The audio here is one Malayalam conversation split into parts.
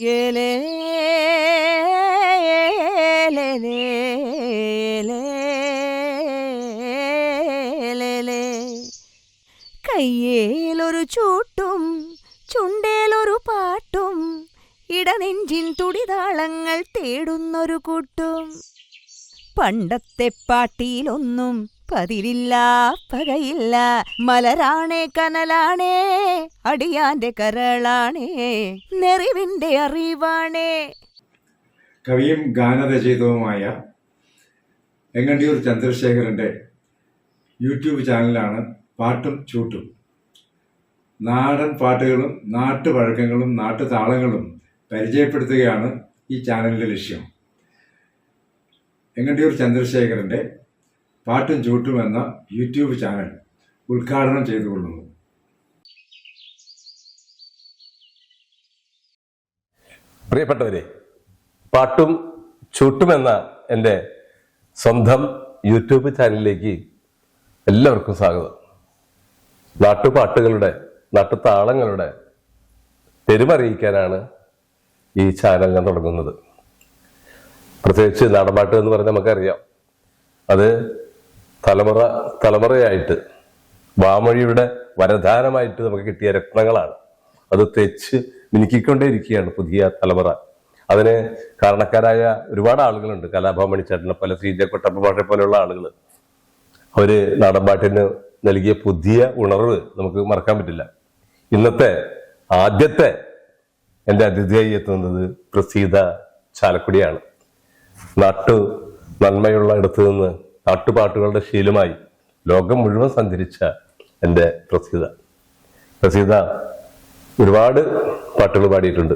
കയ്യേലൊരു ചൂട്ടും ചുണ്ടേലൊരു പാട്ടും ഇടനെഞ്ചിൻ തുടിതാളങ്ങൾ തേടുന്നൊരു കൂട്ടും. പണ്ടത്തെ പാട്ടിയിലൊന്നും പതിരില്ല പകയില്ല. മലരാണേ കനലാണേ അടിയാന്റെ കരളാണേ നെറിവിന്റെ അറിവാണേ. കവിയും ഗാനരചയിതവുമായ എങ്ങണ്ടിയൂർ ചന്ദ്രശേഖരന്റെ യൂട്യൂബ് ചാനലാണ് പാട്ടും ചൂട്ടും. നാടൻ പാട്ടുകളും നാട്ടുപഴക്കങ്ങളും നാട്ടുതാളങ്ങളും പരിചയപ്പെടുത്തുകയാണ് ഈ ചാനലിന്റെ ലക്ഷ്യം. എങ്ങണ്ടിയൂർ ചന്ദ്രശേഖരന്റെ പാട്ടും ചൂട്ടും എന്ന യൂട്യൂബ് ചാനൽ ഉദ്ഘാടനം ചെയ്തുകൊള്ളുന്നു. പ്രിയപ്പെട്ടവരെ പാട്ടും ചൂട്ടുമെന്ന എന്റെ സ്വന്തം യൂട്യൂബ് ചാനലിലേക്ക് എല്ലാവർക്കും സ്വാഗതം. നാട്ടുപാട്ടുകളുടെ നാട്ടുതാളങ്ങളുടെ പെരുമറിയിക്കാനാണ് ഈ ചാനൽ ഞാൻ തുടങ്ങുന്നത്. പ്രത്യേകിച്ച് നാടൻപാട്ട് എന്ന് പറഞ്ഞാൽ നമുക്കറിയാം. അത് തലമുറ തലമുറയായിട്ട് വാമൊഴിയുടെ വരദാനമായിട്ട് നമുക്ക് കിട്ടിയ രത്നങ്ങളാണ്. അത് തെച്ച് മിനുക്കിക്കൊണ്ടേയിരിക്കുകയാണ് പുതിയ തലമുറ. അതിന് കാരണക്കാരായ ഒരുപാട് ആളുകളുണ്ട്. കലാഭവൻ ചേട്ടനെ പോലെ സി ജെ കൊട്ടപ്പ പോലെയുള്ള ആളുകൾ അവർ നാടൻപാട്ടിന് നൽകിയ പുതിയ ഉണർവ് നമുക്ക് മറക്കാൻ പറ്റില്ല. ഇന്നത്തെ ആദ്യത്തെ എന്റെ അതിഥിയായി എത്തുന്നത് പ്രസീത ചാലക്കുടിയാണ്. നാട്ടു നന്മയുള്ള ഇടത്തു നിന്ന് നാട്ടുപാട്ടുകളുടെ ശീലമായി ലോകം മുഴുവൻ സഞ്ചരിച്ച എന്റെ പ്രസീത പ്രസീത ഒരുപാട് പാട്ടുകൾ പാടിയിട്ടുണ്ട്.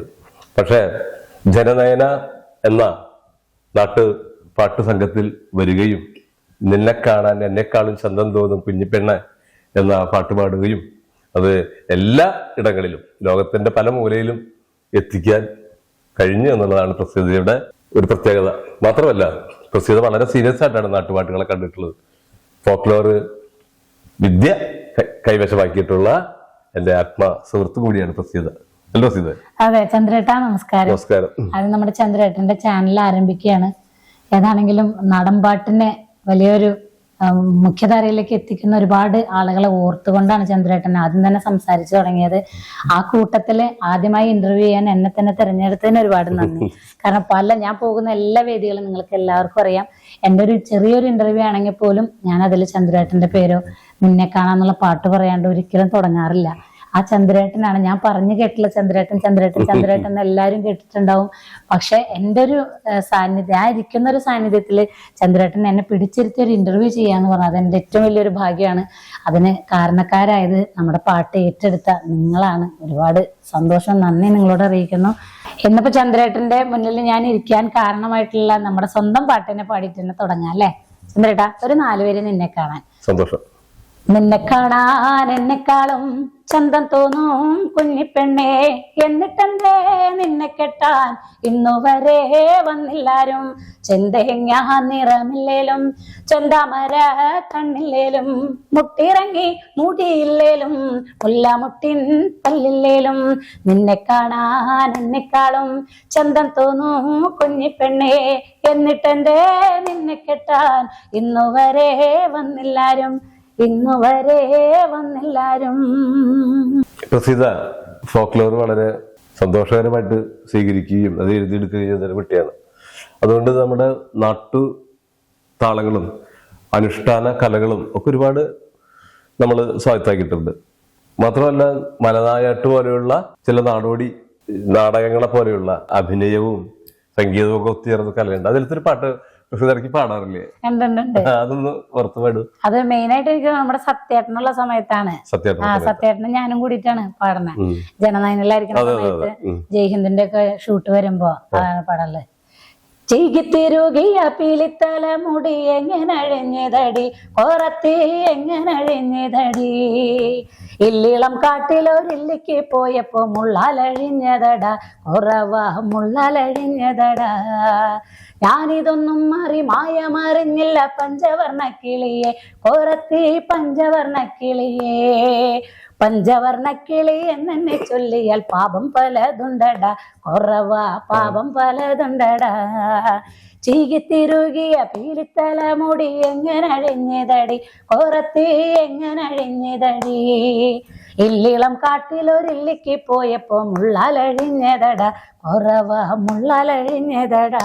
പക്ഷേ ജനനയന എന്ന നാട്ടു പാട്ടു സംഘത്തിൽ വരികയും നിന്നെ കാണാൻ എന്നെക്കാളും ചന്തം തോന്നും കുഞ്ഞിപ്പെണ്ണ എന്ന പാട്ട് പാടുകയും അത് എല്ലാ ഇടങ്ങളിലും ലോകത്തിന്റെ പല മൂലയിലും എത്തിക്കാൻ കഴിഞ്ഞു എന്നുള്ളതാണ് പ്രസീതയുടെ ഒരു പ്രത്യേകത. മാത്രമല്ല പ്രസിദ്ധ വളരെ സീരിയസ് ആയിട്ടാണ് നാട്ടുപാട്ടുകളെ കണ്ടിട്ടുള്ളത്. ഫോക്ലോർ വിദ്യ കൈവശമാക്കിയിട്ടുള്ള എന്റെ ആത്മ സുഹൃത്തു കൂടിയാണ് പ്രസീത ഹലോ സീത അതെ ചന്ദ്രേട്ട നമസ്കാരം. നമസ്കാരം. അത് നമ്മുടെ ചന്ദ്രേട്ടന്റെ ചാനൽ ആരംഭിക്കുകയാണ്. ഏതാണെങ്കിലും നാടൻപാട്ടിനെ വലിയൊരു മുഖ്യധാരയിലേക്ക് എത്തിക്കുന്ന ഒരുപാട് ആളുകളെ ഓർത്തുകൊണ്ടാണ് ചന്ദ്രേട്ടൻ ആദ്യം തന്നെ സംസാരിച്ചു തുടങ്ങിയത്. ആ കൂട്ടത്തിൽ ആദ്യമായി ഇന്റർവ്യൂ ചെയ്യാൻ എന്നെ തന്നെ തിരഞ്ഞെടുത്തതിന് ഒരുപാട് നന്ദി. കാരണം പല ഞാൻ പോകുന്ന എല്ലാ വേദികളും നിങ്ങൾക്ക് എല്ലാവർക്കും അറിയാം. എന്റെ ഒരു ചെറിയൊരു ഇന്റർവ്യൂ ആണെങ്കിൽ പോലും ഞാൻ അതിൽ ചന്ദ്രേട്ടന്റെ പേരോ നിന്നെ കാണാന്നുള്ള പാട്ട് പറയാണ്ട് ഒരിക്കലും തുടങ്ങാറില്ല. ആ ചന്ദ്രേട്ടനാണ്. ഞാൻ പറഞ്ഞു കേട്ടില്ല ചന്ദ്രേട്ടൻ ചന്ദ്രേട്ടൻ ചന്ദ്രേട്ടൻ എന്ന് എല്ലാവരും കേട്ടിട്ടുണ്ടാവും. പക്ഷെ എന്റെ ഒരു സാന്നിധ്യം ആ ഇരിക്കുന്ന ഒരു സാന്നിധ്യത്തിൽ ചന്ദ്രേട്ടൻ എന്നെ പിടിച്ചിരുത്തി ഒരു ഇന്റർവ്യൂ ചെയ്യാന്ന് പറഞ്ഞത് എന്റെ ഏറ്റവും വലിയൊരു ഭാഗ്യമാണ്. അതിന് കാരണക്കാരായത് നമ്മുടെ പാട്ട് ഏറ്റെടുത്ത നിങ്ങളാണ്. ഒരുപാട് സന്തോഷം. നന്ദി നിങ്ങളോട് അറിയിക്കുന്നു. ഇന്നിപ്പോ ചന്ദ്രേട്ടന്റെ മുന്നിൽ ഞാൻ ഇരിക്കാൻ കാരണമായിട്ടുള്ള നമ്മുടെ സ്വന്തം പാട്ടിനെ പാടിയിട്ട് തന്നെ തുടങ്ങാം അല്ലേ? ചന്ദ്രേട്ടാ ഒരു നാലുപേര് നിന്നെ കാണാൻ. സന്തോഷം. നിന്നെ കാണാൻ എന്നെക്കാളും ചന്തം തോന്നും കുഞ്ഞിപ്പെണ്ണേ. എന്നിട്ടെന്തേ നിന്നെ കെട്ടാൻ? ഇന്നു വരെ വന്നില്ലാരും. ചെന്തേങ്ങ നിറമില്ലേലും ചെന്താമര കണ്ണില്ലേലും മുട്ടിറങ്ങി മുടിയില്ലേലും മുല്ലാമുട്ടിൻ പല്ലില്ലേലും. നിന്നെ കാണാൻ എന്നെക്കാളും ചന്തം തോന്നും കുഞ്ഞിപ്പെണ്ണേ. എന്നിട്ടെന്തേ നിന്നെ കെട്ടാൻ? ഇന്നു വരെ വന്നില്ലാരും. ഇന്നു വന്നെല്ലാരും. പ്രസിദ്ധ ഫോക്ലോർ വളരെ സന്തോഷകരമായിട്ട് സ്വീകരിക്കുകയും അത് എഴുതിയെടുക്കുകയും ചെയ്യുന്ന ഒരു കുട്ടിയാണ്. അതുകൊണ്ട് നമ്മുടെ നാട്ടു താളങ്ങളും അനുഷ്ഠാന കലകളും ഒക്കെ ഒരുപാട് നമ്മൾ സ്വായത്താക്കിയിട്ടുണ്ട്. മാത്രമല്ല മലനായാട്ട് പോലെയുള്ള ചില നാടോടി നാടകങ്ങളെ പോലെയുള്ള അഭിനയവും സംഗീതവും ഒക്കെ ഒത്തുചേർന്ന കലയുണ്ട്. അതിലത്തെ ഒരു പാട്ട് പ്രസിദ്ധർക്ക് പാടാറില്ലേ? അതൊന്ന് പുറത്തു പാടും. അത് മെയിൻ ആയിട്ട് എനിക്ക് നമ്മുടെ സത്യേട്ടനുള്ള സമയത്താണ്. ആ സത്യം സത്യേട്ടനും ഞാനും കൂടിയിട്ടാണ് പാടുന്നത്. ജനനയനിലായിരിക്കുന്ന സമയത്ത്. ജയ്ഹിന്ദിന്റെ ഒക്കെ ഷൂട്ട് വരുമ്പോ അതാണ് പാടൽ. ചെയ്തിത്തിരുകിയ പിലിത്തല മുടി എങ്ങനെ അഴിഞ്ഞതടി? പുറത്ത് എങ്ങനെ അഴിഞ്ഞതടി? ഇല്ലിളം കാട്ടിലൊരില്ലിക്ക് പോയപ്പോ മുള്ളാലഴിഞ്ഞതടാ കുറവ മുള്ളാലഴിഞ്ഞതടാ ഞാനിതൊന്നും മാറി മായമറിഞ്ഞില്ല പഞ്ചവർണ കിളിയെ പുറത്ത് പഞ്ചവർണ കിളിയെ പഞ്ചവർണ കിളി എന്നെ ചൊല്ലിയാൽ പാപം പലതുണ്ടടാ. കുറവാ പാപം പലതുണ്ടടാ. ചീകിത്തിരുകിയ പീലിത്തല മുടി എങ്ങനെ അഴിഞ്ഞതടി? കോറത്തി എങ്ങനെ അഴിഞ്ഞതടി? ഇല്ലിളം കാട്ടിലൊരില്ലിക്ക് പോയപ്പോ മുള്ളാലഴിഞ്ഞതടാ കുറവാ മുള്ളാലഴിഞ്ഞതടാ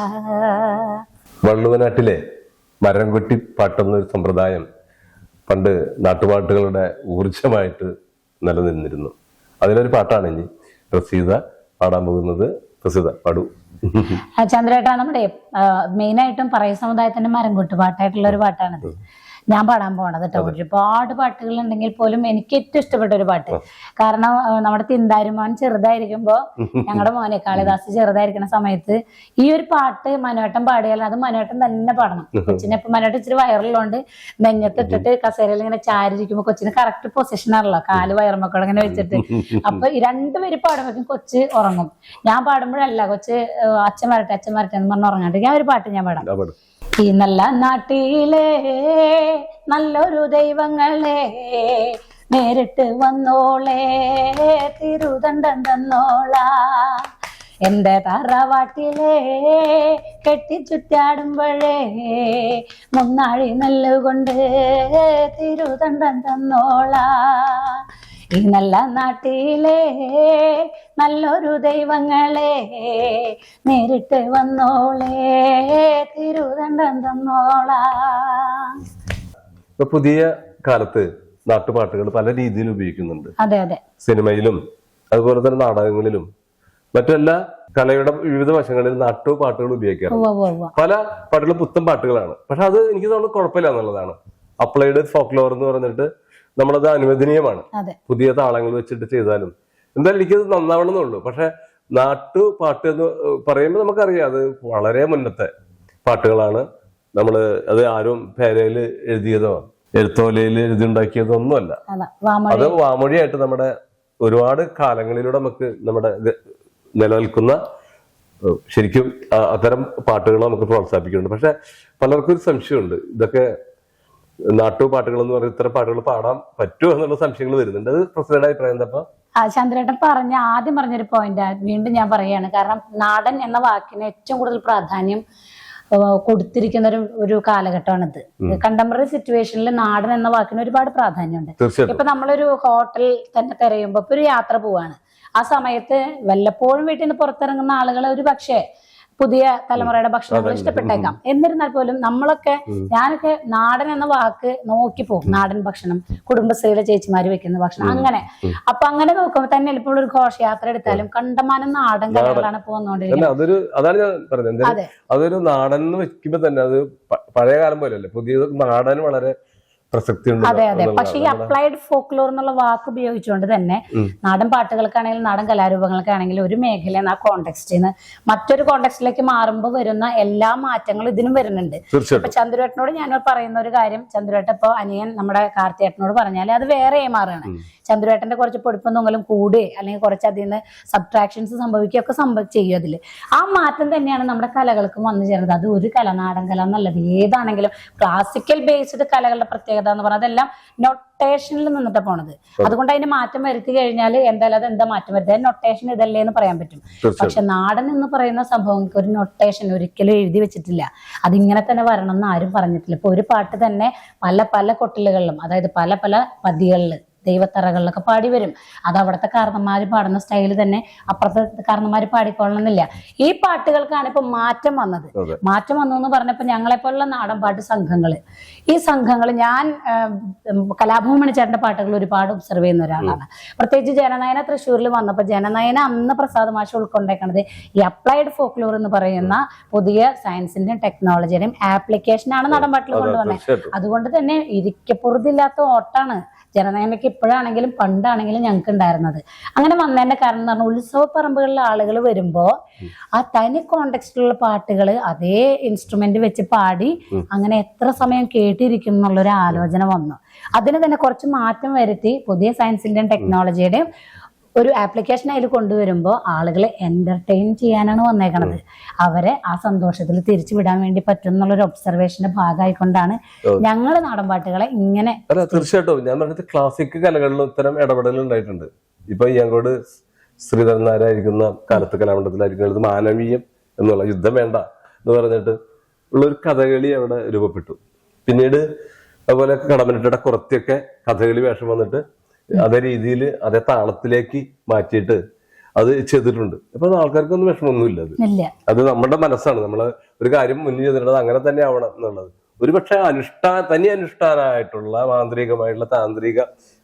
വള്ളുവനാട്ടിലെ മരം കൊട്ടി പാട്ടെന്നൊരു സമ്പ്രദായം പണ്ട് നാട്ടുപാട്ടുകളുടെ ഊർജമായിട്ട് നിലനിന്നിരുന്നു. അതിലൊരു പാട്ടാണ് ഇനി. പ്രസീത പാടാൻ പോകുന്നത്. പ്രസീത പാടു. ചന്ദ്രേട്ടാ നമ്മുടെ മെയിൻ ആയിട്ടും പറയ സമുദായത്തിന്റെ മരം പാട്ടായിട്ടുള്ള ഒരു പാട്ടാണിത്. ഞാൻ പാടാൻ പോണത് കേട്ടോ ഒരുപാട് പാട്ടുകൾ ഉണ്ടെങ്കിൽ പോലും എനിക്ക് ഏറ്റവും ഇഷ്ടപ്പെട്ട ഒരു പാട്ട്. കാരണം നമ്മുടെ തിന്താരുമാൻ ചെറുതായിരിക്കുമ്പോ ഞങ്ങളുടെ മോനെ കാളിദാസ് ചെറുതായിരിക്കുന്ന സമയത്ത് ഈ ഒരു പാട്ട് മനോട്ടം പാടിയാൽ അത് മനോട്ടം തന്നെ പാടണം. കൊച്ചിനെ ഇപ്പൊ മനോട്ടം ഇച്ചിരി വയറിലുണ്ട് നെഞ്ഞത്തിട്ടിട്ട് കസേരയിൽ ഇങ്ങനെ ചാരിയിരിക്കുമ്പോ കൊച്ചിന് കറക്റ്റ് പൊസിഷൻ ആണല്ലോ. കാൽ വയറുമക്കൾ ഇങ്ങനെ വെച്ചിട്ട്. അപ്പൊ രണ്ടുപേര് പാടുമ്പോഴേക്കും കൊച്ച് ഉറങ്ങും. ഞാൻ പാടുമ്പോഴല്ല കൊച്ച് അച്ഛൻ വരട്ടെ അച്ഛൻ വരട്ടെ എന്ന് പറഞ്ഞ് ഉറങ്ങാണ്ട് ഞാൻ ഒരു പാട്ട് ഞാൻ പാട്. ഈ നല്ല നാട്ടിലെ നല്ലൊരു ദൈവങ്ങളെ നേരിട്ട് വന്നോളേ തിരുദണ്ഡം തന്നോളാ. എന്റെ തറവാട്ടിലെ കെട്ടിച്ചുറ്റാടുമ്പോഴേ മുന്നാഴി നെല്ലുകൊണ്ട് തിരുദണ്ഡം തന്നോളാ. ഈ നല്ല നാട്ടിലെ നല്ലൊരു ദൈവങ്ങളെ നേരിട്ട് വന്നോളേ തിരുദണ്ഡം തന്നോളാ. ഇപ്പൊ പുതിയ കാലത്ത് നാട്ടുപാട്ടുകൾ പല രീതിയിൽ ഉപയോഗിക്കുന്നുണ്ട്. അതെ അതെ. സിനിമയിലും അതുപോലെ തന്നെ നാടകങ്ങളിലും. മറ്റെല്ലാ കലയുടെ വിവിധ വശങ്ങളിൽ നാട്ടുപാട്ടുകൾ ഉപയോഗിക്കാറുണ്ട്. ഉവ്വ ഉവ്വ ഉവ്വ. പല പാട്ടുകളും പുത്തൻ പാട്ടുകളാണ്. പക്ഷെ അത് എനിക്ക് തോന്നുന്നു കുഴപ്പമില്ല എന്നുള്ളതാണ്. അപ്ലൈഡ് ഫോക്ലോർ എന്ന് പറഞ്ഞിട്ട് നമ്മളത് അനുവദനീയമാണ്. പുതിയ താളങ്ങൾ വെച്ചിട്ട് ചെയ്താലും. എന്തായാലും എനിക്കത് നന്നാവണം എന്നുള്ളൂ പക്ഷെ നാട്ടു പാട്ട് എന്ന് പറയുമ്പോൾ നമുക്കറിയാം അത് വളരെ മുന്നത്തെ പാട്ടുകളാണ്. നമ്മൾ അത് ആരും പേരയിൽ എഴുതിയതോ എഴുത്തോലയിൽ എഴുതിയുണ്ടാക്കിയതോ ഒന്നുമല്ല. അതാ വാമൊഴി. അത് വാമൊഴിയായിട്ട് നമ്മുടെ ഒരുപാട് കാലങ്ങളിലൂടെ നമുക്ക് നമ്മുടെ നിലനിൽക്കുന്ന ശരിക്കും അത്തരം പാട്ടുകൾ നമുക്ക് പ്രോത്സാഹിപ്പിക്കുന്നുണ്ട്. പക്ഷെ പലർക്കും ഒരു സംശയമുണ്ട്. ഇതൊക്കെ നാട്ടുപാട്ടുകൾ എന്ന് പറഞ്ഞാൽ ഇത്ര പാട്ടുകൾ പാടാൻ പറ്റുമോ എന്നുള്ള സംശയങ്ങൾ വരുന്നുണ്ട്. അത് പ്രസിഡന്റ് അഭിപ്രായം എന്താ ആ ചന്ദ്രേട്ടൻ പറഞ്ഞ ആദ്യം പറഞ്ഞൊരു പോയിന്റ് വീണ്ടും ഞാൻ പറയുകയാണ്. കാരണം നാടൻ എന്ന വാക്കിന് ഏറ്റവും കൂടുതൽ പ്രാധാന്യം കൊടുത്തിരിക്കുന്ന ഒരു ഒരു കാലഘട്ടമാണിത്. കണ്ടംപററി സിറ്റുവേഷനിൽ നാടൻ എന്ന വാക്കിന് ഒരുപാട് പ്രാധാന്യമുണ്ട്. ഇപ്പൊ നമ്മളൊരു ഹോട്ടൽ തന്നെ തിരയുമ്പോ ഇപ്പൊ ഒരു യാത്ര പോവാണ്. ആ സമയത്ത് വല്ലപ്പോഴും വീട്ടിൽ നിന്ന് പുറത്തിറങ്ങുന്ന ആളുകൾ ഒരു പക്ഷേ പുതിയ തലമുറയുടെ ഭക്ഷണങ്ങൾ ഇഷ്ടപ്പെട്ടേക്കാം. എന്നിരുന്നാൽ പോലും നമ്മളൊക്കെ ഞാനൊക്കെ നാടൻ എന്ന വാക്ക് നോക്കി പോകും. നാടൻ ഭക്ഷണം കുടുംബശ്രീയിലെ ചേച്ചിമാര് വെക്കുന്ന ഭക്ഷണം അങ്ങനെ. അപ്പൊ അങ്ങനെ നോക്കുമ്പോ തന്നെ ഇപ്പോൾ ഒരു ഘോഷയാത്ര എടുത്താലും കണ്ടമാനം നാടൻ കലകളാണ് പോകുന്നോണ്ടിരിക്കുന്നത്. അതാണ് ഞാൻ പറഞ്ഞത്. അതൊരു നാടൻ എന്ന് വെക്കുമ്പോ തന്നെ അത് പഴയ കാലം പോലെയല്ലേ? പുതിയത് നാടൻ വളരെ അതെ അതെ. പക്ഷെ ഈ അപ്ലൈഡ് ഫോക്ലോർ എന്നുള്ള വാക്ക് ഉപയോഗിച്ചുകൊണ്ട് തന്നെ നാടൻ പാട്ടുകൾക്കാണെങ്കിലും നാടൻ കലാരൂപങ്ങൾക്കാണെങ്കിലും ഒരു മേഖല ആ കോണ്ടെക്സ്റ്റിൽ നിന്ന് മറ്റൊരു കോണ്ടെക്സ്റ്റിലേക്ക് മാറുമ്പോൾ വരുന്ന എല്ലാ മാറ്റങ്ങളും ഇതിനും വരുന്നുണ്ട്. ഇപ്പൊ തീർച്ചയായിട്ടും ചന്ദ്രേട്ടനോട് ഞാൻ പറയുന്ന ഒരു കാര്യം ചന്ദ്രേട്ട ഇപ്പൊ അനിയൻ നമ്മുടെ കാർത്തിയേട്ടനോട് പറഞ്ഞാൽ അത് വേറെ മാറുകയാണ് ചന്ദ്രേട്ടന്റെ കുറച്ച് പൊടിപ്പും തൊങ്ങലും കൂടുകയെ അല്ലെങ്കിൽ കുറച്ച് അതിൽ നിന്ന് സബ്ട്രാക്ഷൻസ് സംഭവിക്കുകയൊക്കെ സംഭവ ചെയ്യും അതിൽ ആ മാറ്റം തന്നെയാണ് നമ്മുടെ കലകൾക്കും വന്നു ചേർന്നത്. അത് ഒരു കല നാടൻ കല എന്നുള്ളത്. ഏതാണെങ്കിലും ക്ലാസിക്കൽ ബേസ്ഡ് കലകളുടെ പ്രത്യേകത എന്ന് പറഞ്ഞാൽ അതെല്ലാം നൊട്ടേഷനിൽ നിന്നിട്ട് പോണത്. അതുകൊണ്ട് അതിന് മാറ്റം വരുത്തി കഴിഞ്ഞാൽ എന്തായാലും അത് എന്താ മാറ്റം വരുത്തുക നൊട്ടേഷൻ ഇതല്ലേ എന്ന് പറയാൻ പറ്റും. പക്ഷെ നാടൻ എന്ന് പറയുന്ന സംഭവങ്ങൾക്ക് ഒരു നൊട്ടേഷൻ ഒരിക്കലും എഴുതി വെച്ചിട്ടില്ല. അതിങ്ങനെ തന്നെ വരണം എന്ന് ആരും പറഞ്ഞിട്ടില്ല. ഇപ്പൊ ഒരു പാട്ട് തന്നെ പല പല കൊട്ടിലുകളിലും അതായത് പല പല പതികളിൽ ദൈവത്തറകളിലൊക്കെ പാടി വരും അത് അവിടുത്തെ കാരണന്മാർ പാടുന്ന സ്റ്റൈൽ തന്നെ അപ്പുറത്തെ കാരണന്മാർ പാടിക്കൊള്ളണമെന്നില്ല ഈ പാട്ടുകൾക്കാണ് ഇപ്പൊ മാറ്റം വന്നത്. മാറ്റം വന്നു എന്ന് പറഞ്ഞപ്പോൾ ഞങ്ങളെപ്പോലുള്ള നാടൻ പാട്ട് സംഘങ്ങൾ ഈ സംഘങ്ങൾ ഞാൻ കലാഭൂമണി ചേട്ടന്റെ പാട്ടുകൾ ഒരുപാട് ഒബ്സർവ് ചെയ്യുന്ന ഒരാളാണ്. പ്രത്യേകിച്ച് ജനനയന തൃശ്ശൂരിൽ വന്നപ്പോൾ ജനനയന അന്ന് പ്രസാദ് മാഷ് ഉൾക്കൊണ്ടേക്കണത് ഈ അപ്ലൈഡ് ഫോക്ലോർ എന്ന് പറയുന്ന പുതിയ സയൻസിന്റെയും ടെക്നോളജിയുടെയും ആപ്ലിക്കേഷനാണ് നാടൻ പാട്ടിൽ കൊണ്ടുവന്നത്. അതുകൊണ്ട് തന്നെ ഇരിക്കപ്പുറത്തില്ലാത്ത ഓട്ടാണ്. ജനനയനക്ക് ഇപ്പോഴാണെങ്കിലും പണ്ടാണെങ്കിലും ഞങ്ങൾക്ക് ഉണ്ടായിരുന്നത് അങ്ങനെ വന്നതിന്റെ കാരണം എന്ന് പറഞ്ഞാൽ ഉത്സവ പറമ്പുകളിലെ ആളുകൾ വരുമ്പോ ആ തനി കോണ്ടെക്സ്റ്റിലുള്ള പാട്ടുകൾ അതേ ഇൻസ്ട്രുമെന്റ് വെച്ച് പാടി അങ്ങനെ എത്ര സമയം കേട്ടിരിക്കും എന്നുള്ളൊരു ആലോചന വന്നു. അതിന് തന്നെ കുറച്ച് മാറ്റം വരുത്തി പുതിയ സയൻസിന്റെയും ടെക്നോളജിയുടെയും ഒരു ആപ്ലിക്കേഷൻ അതിൽ കൊണ്ടുവരുമ്പോൾ ആളുകളെ എന്റർടൈൻ ചെയ്യാനാണ് വന്നേക്കണത്. അവരെ ആ സന്തോഷത്തിൽ തിരിച്ചു വിടാൻ വേണ്ടി പറ്റും എന്നുള്ളൊരു ഒബ്സർവേഷന്റെ ഭാഗമായിക്കൊണ്ടാണ് ഞങ്ങൾ നാടൻ പാട്ടുകളെ ഇങ്ങനെ അല്ല തീർച്ചയായിട്ടും. ഞാൻ പറഞ്ഞത് ക്ലാസിക് കലകളിലും ഇത്തരം ഇടപെടൽ ഉണ്ടായിട്ടുണ്ട്. ഇപ്പൊ ഞങ്ങളോട് ശ്രീധരൻ നായരായിരിക്കുന്ന കാലത്ത് കലാമണ്ഡലത്തിലായിരിക്കുന്നത് മാനവീയം എന്നുള്ള യുദ്ധം വേണ്ട എന്ന് പറഞ്ഞിട്ട് ഉള്ളൊരു കഥകളി അവിടെ രൂപപ്പെട്ടു. പിന്നീട് അതുപോലെ കടമനിട്ടയുടെ കുറത്തിയൊക്കെ കഥകളി വേഷം വന്നിട്ട് അതേ രീതിയിൽ അതേ താളത്തിലേക്ക് മാറ്റിയിട്ട് അത് ചെയ്തിട്ടുണ്ട്. അപ്പൊ അത് ആൾക്കാർക്കൊന്നും വിഷമമൊന്നുമില്ല അത്. അത് നമ്മുടെ മനസ്സാണ്. നമ്മൾ ഒരു കാര്യം മുന്നിൽ ചെയ്തിട്ടുള്ളത് അങ്ങനെ തന്നെ ആവണം എന്നുള്ളത്. ഒരുപക്ഷെ അനുഷ്ഠാ തനി അനുഷ്ഠാനമായിട്ടുള്ള മാന്ത്രികമായിട്ടുള്ള താന്ത്രിക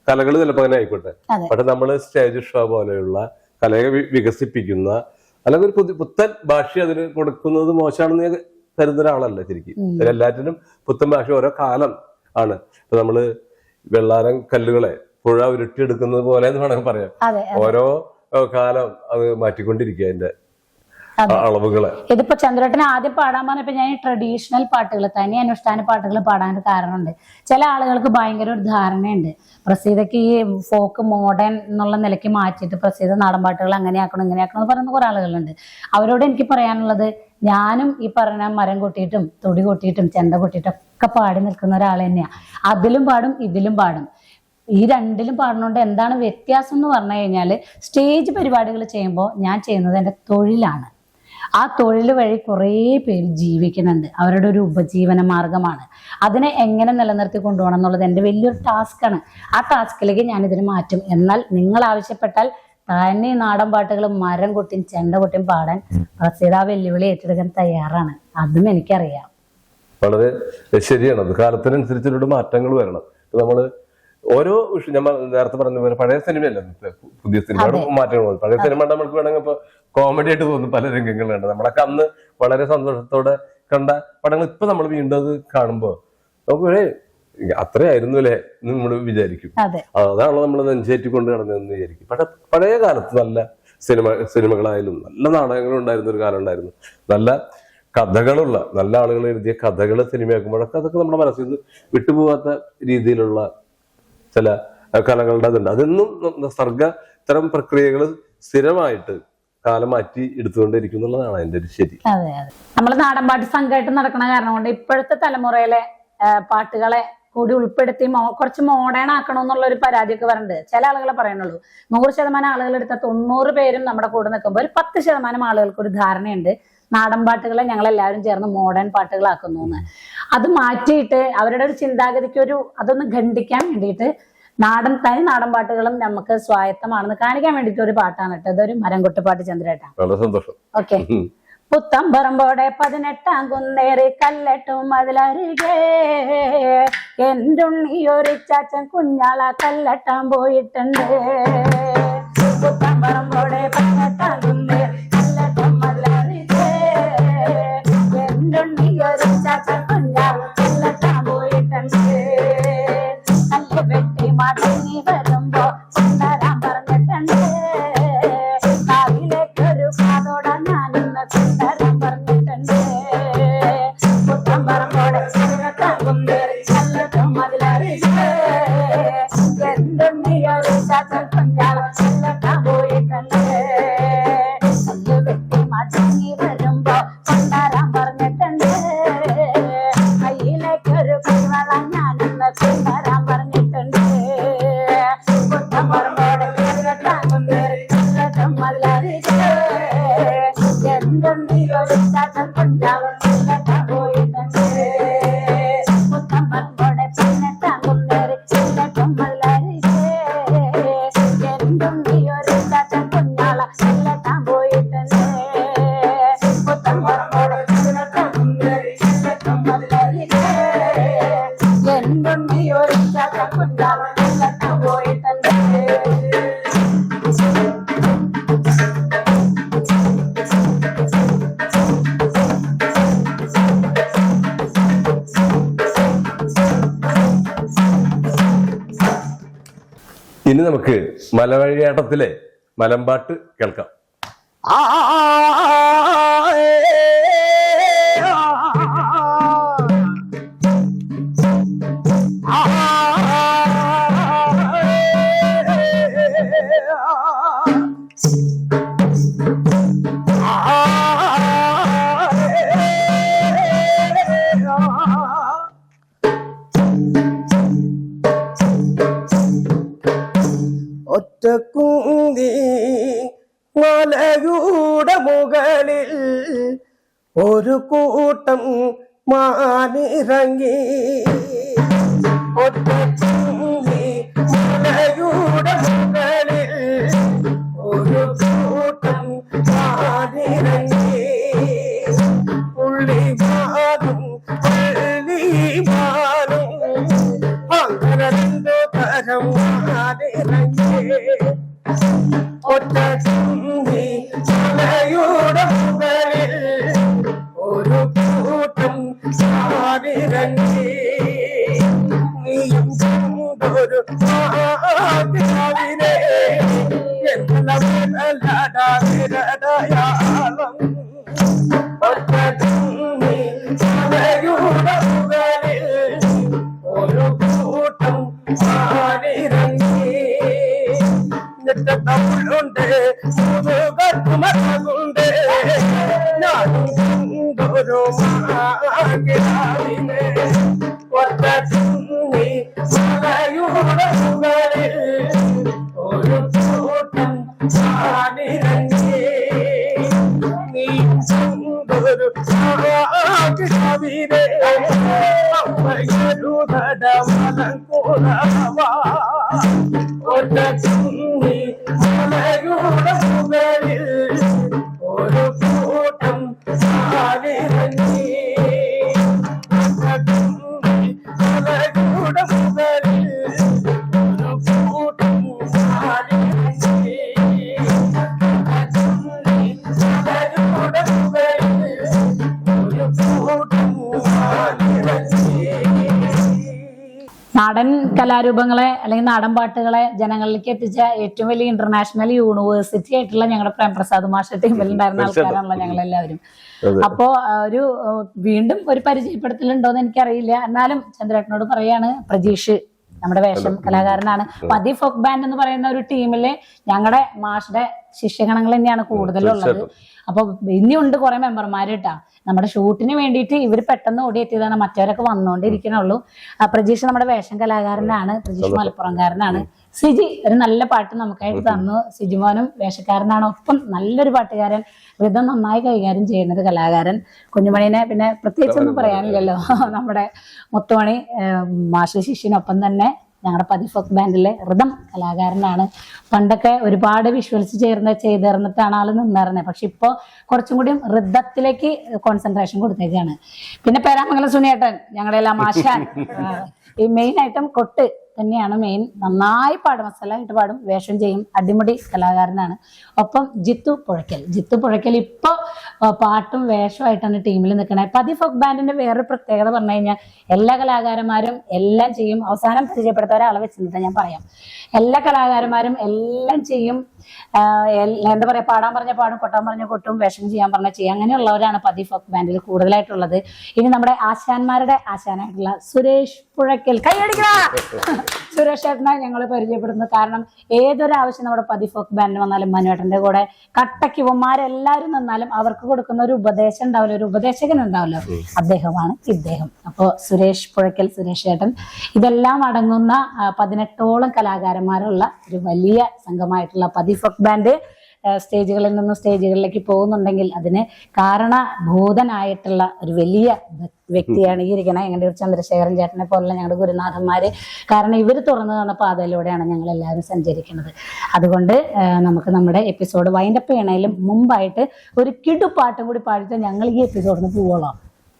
കലകൾ ചിലപ്പോൾ അങ്ങനെ ആയിക്കോട്ടെ. പക്ഷെ നമ്മൾ സ്റ്റേജ് ഷോ പോലെയുള്ള കലയെ വികസിപ്പിക്കുന്ന അല്ലെങ്കിൽ ഒരു പുതിയ പുത്തൻ ഭാഷ അതിന് കൊടുക്കുന്നത് മോശമാണെന്ന് ഞാൻ കരുതുന്ന ഒരാളല്ല ശരിക്കും. എല്ലാറ്റിനും പുത്തൻ ഭാഷ ഓരോ കാലം ആണ്. ഇപ്പൊ നമ്മൾ വെള്ളാരം കല്ലുകളെ പുഴ ഉരുട്ടിയെടുക്കുന്നത് പോലെ എന്ന് വേണമെങ്കിൽ പറയാം. ഓരോ കാലം അത് മാറ്റിക്കൊണ്ടിരിക്കുക അതിന്റെ അളവുകൾ. ഇതിപ്പോ ചന്ദ്രേട്ടന് ആദ്യം പാടാൻ പറഞ്ഞപ്പോ ഞാൻ ഈ ട്രഡീഷണൽ പാട്ടുകൾ തനി അനുഷ്ഠാന പാട്ടുകൾ പാടാൻ ഒരു കാരണമുണ്ട്. ചില ആളുകൾക്ക് ഭയങ്കര ഒരു ധാരണയുണ്ട്. പ്രസീതയ്ക്ക് ഈ ഫോക്ക് മോഡേൺ എന്നുള്ള നിലയ്ക്ക് മാറ്റിയിട്ട് പ്രസീത നാടൻ പാട്ടുകൾ അങ്ങനെ ആക്കണം ഇങ്ങനെ ആക്കണം എന്ന് പറയുന്ന കുറെ ആളുകളുണ്ട്. അവരോട് എനിക്ക് പറയാനുള്ളത് ഞാനും ഈ പറഞ്ഞ മരം കൊട്ടിയിട്ടും തൊടി കൊട്ടിയിട്ടും ചെണ്ട കൊട്ടിയിട്ടും ഒക്കെ പാടി നിൽക്കുന്ന ഒരാൾ തന്നെയാ. അതിലും പാടും ഇതിലും പാടും. ഈ രണ്ടിലും പാടുന്നതുകൊണ്ട് എന്താണ് വ്യത്യാസം എന്ന് പറഞ്ഞു കഴിഞ്ഞാൽ സ്റ്റേജ് പരിപാടികൾ ചെയ്യുമ്പോൾ ഞാൻ ചെയ്യുന്നത് എന്റെ തൊഴിലാണ്. ആ തൊഴിൽ വഴി കുറേ പേര് ജീവിക്കുന്നുണ്ട്. അവരുടെ ഒരു ഉപജീവന മാർഗമാണ്. അതിനെ എങ്ങനെ നിലനിർത്തി കൊണ്ടുപോകണം എന്നുള്ളത് എന്റെ വലിയൊരു ടാസ്ക്കാണ് ആ ടാസ്കിലേക്ക് ഞാൻ ഇതിന് മാറ്റും. എന്നാൽ നിങ്ങൾ ആവശ്യപ്പെട്ടാൽ തന്നെ നാടൻ പാട്ടുകൾ മരം കൊട്ടിയും ചെണ്ട കൊട്ടിയും പാടാൻ പ്രസീത ആ വെല്ലുവിളി ഏറ്റെടുക്കാൻ തയ്യാറാണ്. അതും എനിക്കറിയാം. വളരെ ശരിയാണ്. അത് കാലത്തിനനുസരിച്ചുള്ള മാറ്റങ്ങൾ വരണം. നമ്മൾ നമ്മൾ ഓരോ വിഷയം ഞാൻ നേരത്തെ പറഞ്ഞ പോലെ പഴയ സിനിമയല്ല പുതിയ സിനിമയുടെ മാറ്റങ്ങൾ. പഴയ സിനിമ നമ്മൾക്ക് വേണമെങ്കിൽ ഇപ്പൊ കോമഡി ആയിട്ട് തോന്നും പല രംഗങ്ങളുണ്ട് നമ്മളൊക്കെ അന്ന് വളരെ സന്തോഷത്തോടെ കണ്ട പടങ്ങൾ ഇപ്പൊ നമ്മൾ വീണ്ടും അത് കാണുമ്പോ നമുക്ക് അത്രയായിരുന്നു അല്ലേ എന്ന് നമ്മൾ വിചാരിക്കും. അതാണ് അതാണല്ലോ നമ്മൾ നെഞ്ചേറ്റി കൊണ്ട് നടന്നതെന്ന് വിചാരിക്കും. പക്ഷെ പഴയ കാലത്ത് നല്ല സിനിമ സിനിമകളായാലും നല്ല നാടകങ്ങളും ഉണ്ടായിരുന്ന ഒരു കാലം ഉണ്ടായിരുന്നു. നല്ല കഥകളുള്ള നല്ല ആളുകൾ എഴുതിയ കഥകൾ സിനിമയാക്കുമ്പോഴൊക്കെ അതൊക്കെ നമ്മുടെ മനസ്സിൽ നിന്ന് വിട്ടുപോകാത്ത രീതിയിലുള്ള ചില കലകളുടെ അതുണ്ട് അതെന്നും സർഗ ഇത്തരം പ്രക്രിയകൾ സ്ഥിരമായിട്ട് കാലം മാറ്റി എടുത്തുകൊണ്ടിരിക്കും എന്നുള്ളതാണ് അതിന്റെ ഒരു ശരി. അതെ അതെ. നമ്മൾ നാടൻപാട്ട് സംഘമായിട്ട് നടക്കണ കാരണം കൊണ്ട് ഇപ്പോഴത്തെ തലമുറയിലെ പാട്ടുകളെ കൂടി ഉൾപ്പെടുത്തി കുറച്ച് മോഡേൺ ആക്കണം എന്നുള്ള ഒരു പരാതിയൊക്കെ വരുന്നുണ്ട് ചില ആളുകളെ പറയണുള്ളൂ നൂറ് ശതമാനം ആളുകൾ എടുത്ത തൊണ്ണൂറ് പേരും നമ്മുടെ കൂടെ നിൽക്കുമ്പോൾ ഒരു പത്ത് ശതമാനം ആളുകൾക്ക് ഒരു ധാരണയുണ്ട്. നാടൻ പാട്ടുകളെ ഞങ്ങൾ എല്ലാവരും ചേർന്ന് മോഡേൺ പാട്ടുകളാക്കുന്നു എന്ന് അത് മാറ്റിയിട്ട് അവരുടെ ഒരു ചിന്താഗതിക്ക് ഒരു അതൊന്ന് ഖണ്ഡിക്കാൻ വേണ്ടിയിട്ട് നാടൻ തനി നാടൻ പാട്ടുകളും നമുക്ക് സ്വായത്തമാണെന്ന് കാണിക്കാൻ വേണ്ടിയിട്ട് ഒരു പാട്ടാണ് കേട്ടോ. ഇതൊരു മരം കൊട്ടുപാട്ട് ചന്ദ്രേട്ടാ. വളരെ സന്തോഷം. ഓക്കെ. പുത്തമ്പറമ്പോടെ പതിനെട്ടാം കുന്നേറി കല്ലട്ടും അതിലരികെ. എന്തുണ്ണിയൊരു ഒരു ചാച്ചൻ കുഞ്ഞാള കല്ലട്ടാൻ പോയിട്ടുണ്ട്. പുത്തമ്പറമ്പോടെ പതിനെട്ടാം കുന്നേറി എന്തുണ്ണിയൊരു ചാച്ചൽ നമുക്ക് മലവഴിയാട്ടത്തിലെ മലമ്പാട്ട് കേൾക്കാം. ആ ഒറ്റക്കുന്തി മലയുടെ മുകളിൽ ഒരു കൂട്ടം മാനിറങ്ങി. ഒറ്റ Amen. കലാരൂപങ്ങളെ അല്ലെങ്കിൽ നാടൻ പാട്ടുകളെ ജനങ്ങളിലേക്ക് എത്തിച്ച ഏറ്റവും വലിയ ഇന്റർനാഷണൽ യൂണിവേഴ്സിറ്റി ആയിട്ടുള്ള ഞങ്ങളുടെ പ്രേംപ്രസാദ് മാഷ ടീമിൽ ഉണ്ടായിരുന്ന ആൾക്കാരാണല്ലോ ഞങ്ങൾ എല്ലാവരും അപ്പോ ഒരു വീണ്ടും ഒരു പരിചയപ്പെടുത്തലുണ്ടോന്ന് എനിക്കറിയില്ല. എന്നാലും ചന്ദ്രേട്ടനോട് പറയാണ് പ്രജീഷ് നമ്മുടെ വേഷം കലാകാരനാണ്. മതി ഫോക്ക് ബാൻഡ് എന്ന് പറയുന്ന ഒരു ടീമിൽ ഞങ്ങളുടെ മാഷയുടെ ശിഷ്യഗണങ്ങൾ തന്നെയാണ് കൂടുതലുള്ളത്. അപ്പൊ ഇനിയുണ്ട് കുറെ മെമ്പർമാർ കേട്ടാ നമ്മുടെ ഷൂട്ടിന് വേണ്ടിയിട്ട് ഇവർ പെട്ടെന്ന് ഓടിയെത്തിയതാണ് മറ്റവരൊക്കെ വന്നുകൊണ്ടിരിക്കണുള്ളൂ ആ, പ്രജീഷ് നമ്മുടെ വേഷം കലാകാരനാണ്. പ്രജീഷ് മലപ്പുറംകാരനാണ്. സിജി ഒരു നല്ല പാട്ട് നമുക്കായിട്ട് തന്നു. സിജിമോനും വേഷക്കാരനാണ്. ഒപ്പം നല്ലൊരു പാട്ടുകാരൻ വിധം നന്നായി കൈകാര്യം ചെയ്യുന്ന ഒരു കലാകാരൻ. കുഞ്ഞുമണിനെ പിന്നെ പ്രത്യേകിച്ചൊന്നും പറയാനില്ലല്ലോ. നമ്മുടെ മുത്തുമണി മാഷ് ശിഷ്യനൊപ്പം തന്നെ ഞങ്ങളുടെ പതിഫോക്ക് ബാൻഡിലെ ഋതം കലാകാരനാണ്. പണ്ടൊക്കെ ഒരുപാട് വിഷ്വൽസ് ചേർന്ന് ചെയ്തിരുന്നിട്ടാണ് ആൾ നിന്നിരുന്നത് പക്ഷെ ഇപ്പോൾ കുറച്ചും കൂടി ഋതത്തിലേക്ക് കോൺസെൻട്രേഷൻ കൊടുത്തേക്കാണ്. പിന്നെ പേരാമംഗലം സുനിയേട്ടൻ ഞങ്ങളുടെ എല്ലാം ആശാൻ. ഈ മെയിൻ ഐറ്റം കൊട്ട്. തന്നെയാണ് മെയിൻ നന്നായി പാടും മസലായിട്ട് പാടും വേഷം ചെയ്യും അടിമുടി കലാകാരനാണ്. ഒപ്പം ജിത്തു പുഴയ്ക്കൽ. ജിത്തു പുഴയ്ക്കൽ ഇപ്പോൾ പാട്ടും വേഷമായിട്ടാണ് ടീമിൽ നിൽക്കുന്നത് പതി ഫോക്ക് ബാൻഡിന്റെ വേറൊരു പ്രത്യേകത പറഞ്ഞു കഴിഞ്ഞാൽ എല്ലാ കലാകാരന്മാരും എല്ലാം ചെയ്യും. അവസാനം പരിചയപ്പെടുത്ത ഒരാളെ ഞാൻ പറയാം. എല്ലാ കലാകാരന്മാരും എല്ലാം ചെയ്യും. എന്താ പറയാ പാടാൻ പറഞ്ഞ പാടും കൊട്ടാൻ പറഞ്ഞ കൊട്ടും വേഷം ചെയ്യാൻ പറഞ്ഞ ചെയ്യും അങ്ങനെയുള്ളവരാണ് പതി ഫോക്ക് ബാൻഡിൽ കൂടുതലായിട്ടുള്ളത്. ഇനി നമ്മുടെ ആശാന്മാരുടെ ആശാനായിട്ടുള്ള സുരേഷ് പുഴക്കൽ കൈയടിക്കണ സുരേഷ് ഏട്ടനെ ഞങ്ങൾ പരിചയപ്പെടുന്നു. കാരണം ഏതൊരാവശ്യം നമ്മുടെ പതി ഫോക്ക് ബാൻഡിന് വന്നാലും മനുവേട്ടന്റെ കൂടെ കട്ടക്ക് ഇവന്മാരെല്ലാവരും നിന്നാലും അവർക്ക് കൊടുക്കുന്ന ഒരു ഉപദേശം ഉണ്ടാവില്ല ഒരു ഉപദേശകൻ ഉണ്ടാവില്ല. അദ്ദേഹമാണ് ഇദ്ദേഹം. അപ്പോ സുരേഷ് പുഴക്കൽ സുരേഷ് ഏട്ടൻ ഇതെല്ലാം അടങ്ങുന്ന പതിനെട്ടോളം കലാകാരന്മാരുള്ള ഒരു വലിയ സംഘമായിട്ടുള്ള പതി ഫോക്ക് ബാൻഡ് സ്റ്റേജുകളിൽ നിന്ന് സ്റ്റേജുകളിലേക്ക് പോകുന്നുണ്ടെങ്കിൽ അതിന് കാരണഭൂതനായിട്ടുള്ള ഒരു വലിയ വ്യക്തിയാണ് ഈ ഇരിക്കണ. ഞങ്ങളുടെ ചന്ദ്രശേഖരൻ ചേട്ടനെ പോലുള്ള ഞങ്ങളുടെ ഗുരുനാഥന്മാര്. കാരണം ഇവർ തുറന്നു തന്ന പാതയിലൂടെയാണ് ഞങ്ങൾ എല്ലാവരും സഞ്ചരിക്കുന്നത്. അതുകൊണ്ട് നമുക്ക് നമ്മുടെ എപ്പിസോഡ് വൈൻഡപ്പ് ചെയ്യണേലും മുമ്പായിട്ട് ഒരു കിടുപാട്ടും കൂടി പാടിയിട്ട് ഞങ്ങൾ ഈ എപ്പിസോഡിന് പോവോളാം.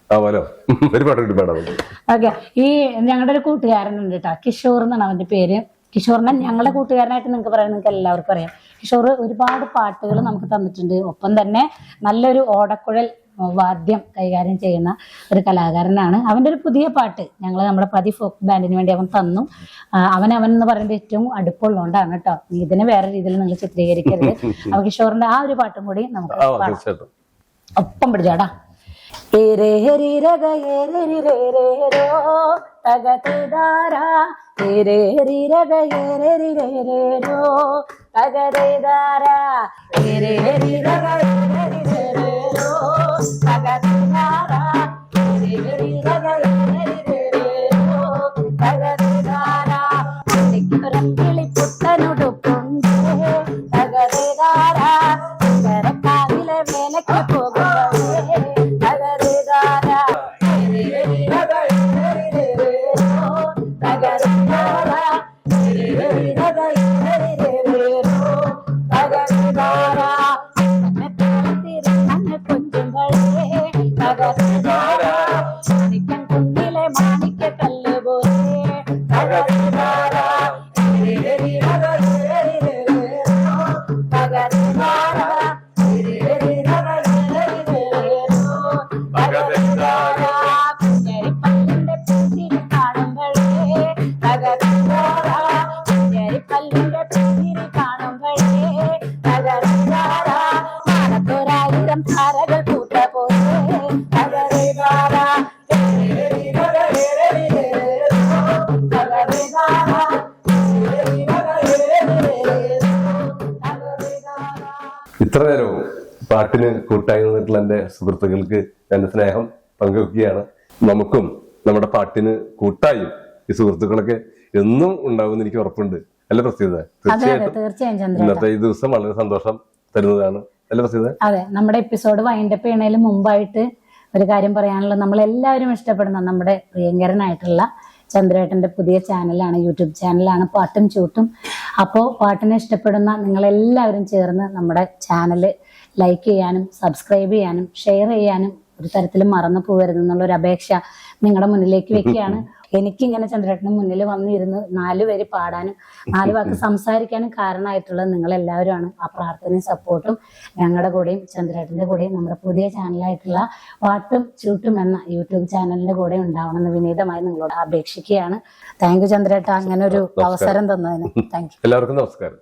ഓക്കെ. ഈ ഞങ്ങളുടെ ഒരു കൂട്ടുകാരനുണ്ട് കേട്ടോ കിഷോർ എന്നാണ് അവന്റെ പേര്. കിഷോറിനെ ഞങ്ങളുടെ കൂട്ടുകാരനായിട്ട് നിങ്ങൾക്ക് പറയാൻ നിങ്ങൾക്ക് എല്ലാവർക്കും അറിയാം. കിഷോർ ഒരുപാട് പാട്ടുകൾ നമുക്ക് തന്നിട്ടുണ്ട്. ഒപ്പം തന്നെ നല്ലൊരു ഓടക്കുഴൽ വാദ്യം കൈകാര്യം ചെയ്യുന്ന ഒരു കലാകാരനാണ്. അവന്റെ ഒരു പുതിയ പാട്ട് ഞങ്ങൾ നമ്മുടെ പതി ഫോക്ക് ബാൻഡിന് വേണ്ടി അവൻ തന്നു. അവൻ അവൻ എന്ന് പറയുന്നത് ഏറ്റവും അടുപ്പമുള്ളതുകൊണ്ടാണ് കേട്ടോ. ഇതിനെ വേറെ രീതിയിൽ നിങ്ങൾ ചിത്രീകരിക്കരുത്. അപ്പൊ കിഷോറിന്റെ ആ ഒരു പാട്ടും കൂടി നമുക്ക് ഒപ്പം പിടിച്ചാടാ ಹಿರೇ ಹಿರಿ ರಗ ಏರಿರೇ ರೇರೋ ತಗತೆದಾರ ಹಿರೇ ಹಿರಿ ರಗ ಏರಿರೇ ರೇರೋ ತಗದೆದಾರ ಹಿರೇ ಹಿರಿ ರಗ ಏರಿರೇ ರೇರೋ ತಗತೆದಾರ ಹಿರೇ ಹಿರಿ ರಗ ಏರಿರೇ ರೇರೋ ತಗದೆದಾರ ಸಿಕ್ಕರಂ ಗಿಳಿ ಪುಟ್ಟನುಡು ಕೊಂಡೆ ತಗದೆದಾರ ಕರ ಕಾಲಿಲ ಮೇಲಕ್ಕೆ തകരുകാര ഇത്ര നേരവും പാട്ടിന് കൂട്ടായി നിന്നിട്ടുള്ള എന്റെ സുഹൃത്തുക്കൾക്ക് എന്റെ സ്നേഹം പങ്കുവെക്കുകയാണ്. നമുക്കും നമ്മുടെ പാട്ടിന് കൂട്ടായും ഈ സുഹൃത്തുക്കളൊക്കെ എന്നും ഉണ്ടാവുമെന്ന് എനിക്ക് ഉറപ്പുണ്ട്. അല്ല പ്രസ്തുത തീർച്ചയായിട്ടും. തീർച്ചയായും ഇന്നത്തെ ഈ ദിവസം വളരെ സന്തോഷം തരുന്നതാണ്. അല്ല പ്രസ്തുത അതെ നമ്മുടെ എപ്പിസോഡ് വൈൻഡപ്പ് ചെയ്യണതിന് മുമ്പായിട്ട് ഒരു കാര്യം പറയാനുള്ളത് നമ്മൾ എല്ലാവരും ഇഷ്ടപ്പെടുന്ന നമ്മുടെ പ്രിയങ്കരനായിട്ടുള്ള ചന്ദ്രേട്ടന്റെ പുതിയ ചാനലാണ് യൂട്യൂബ് ചാനലാണ് പാട്ടും ചൂട്ടും. അപ്പോൾ പാട്ടിനെ ഇഷ്ടപ്പെടുന്ന നിങ്ങളെല്ലാവരും ചേർന്ന് നമ്മുടെ ചാനൽ ലൈക്ക് ചെയ്യാനും സബ്സ്ക്രൈബ് ചെയ്യാനും ഷെയർ ചെയ്യാനും ഒരു തരത്തിലും മറന്നു പോകരുത് എന്നുള്ളൊരു അപേക്ഷ നിങ്ങളുടെ മുന്നിലേക്ക് വെക്കുകയാണ്. എനിക്കിങ്ങനെ ചന്ദ്രേട്ടന് മുന്നിൽ വന്നിരുന്ന് നാല് പേര് പാടാനും നാല് വാക്ക് സംസാരിക്കാനും കാരണമായിട്ടുള്ളത് നിങ്ങൾ എല്ലാവരുമാണ് ആ പ്രാർത്ഥനയും സപ്പോർട്ടും ഞങ്ങളുടെ കൂടെയും ചന്ദ്രേട്ടന്റെ കൂടെയും നമ്മുടെ പുതിയ ചാനലായിട്ടുള്ള വാട്ടും ചൂട്ടും എന്ന യൂട്യൂബ് ചാനലിന്റെ കൂടെ ഉണ്ടാവണമെന്ന് വിനീതമായി നിങ്ങളോട് അപേക്ഷിക്കുകയാണ്. താങ്ക് യു ചന്ദ്രേട്ട അങ്ങനെ ഒരു അവസരം തന്നതിന്. Thank you. എല്ലാവർക്കും നമസ്കാരം.